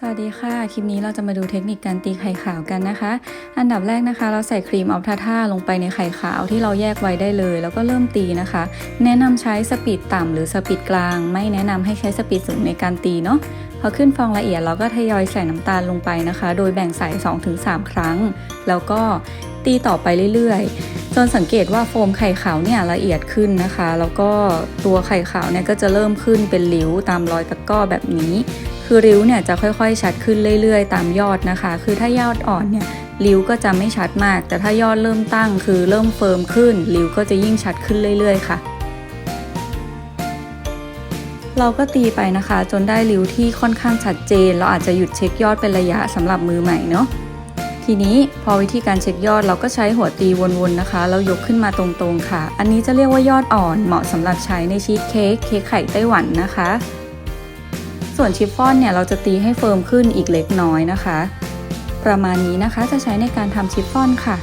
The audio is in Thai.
สวัสดีค่ะ คลิปนี้เราจะมาดูเทคนิคการตีไข่ขาวกันนะคะ อันดับแรกนะคะ เราใส่ครีมออฟทาท่าลงไปในไข่ขาวที่เราแยกไว้ได้เลย แล้วก็เริ่มตีนะคะ แนะนำใช้สปีดต่ำหรือสปีดกลาง ไม่แนะนำให้ใช้สปีดสูงในการตีเนาะ พอขึ้นฟองละเอียดเราก็ทยอยใส่น้ำตาลลงไปนะคะ โดยแบ่งใส่ 2-3 ครั้ง แล้วก็ตีต่อไปเรื่อยๆ จนสังเกตว่าโฟมไข่ขาวเนี่ยละเอียดขึ้นนะคะ แล้วก็ตัวไข่ขาวเนี่ยก็จะเริ่มขึ้นเป็นริ้วตามรอยตะก้อแบบนี้ คือริ้วเนี่ยจะค่อยๆ ชัดขึ้นเรื่อยๆ ตามยอดนะคะ คือถ้ายอดอ่อนเนี่ยริ้วก็จะไม่ชัดมาก แต่ถ้ายอดเริ่มตั้งคือเริ่มเฟิร์มขึ้นริ้วก็จะยิ่งชัดขึ้นเรื่อยๆ ค่ะ เราก็ตีไปนะคะ จนได้ริ้วที่ค่อนข้างชัดเจน เราอาจจะหยุดเช็คยอดเป็นระยะสำหรับมือใหม่เนาะทีนี้พอวิธีการเช็คยอดเราก็ใช้หัวตีวนๆนะคะแล้วยกขึ้นมาตรงๆค่ะ อันนี้จะเรียกว่ายอดอ่อนเหมาะสำหรับใช้ในชีสเค้กเค้กไข่ไต้หวันนะคะ ส่วนชิฟฟ่อนเนี่ยเราจะตีให้เฟิร์มขึ้นอีกเล็กน้อยนะคะ ประมาณนี้นะคะจะใช้ในการทำชิฟฟ่อนค่ะ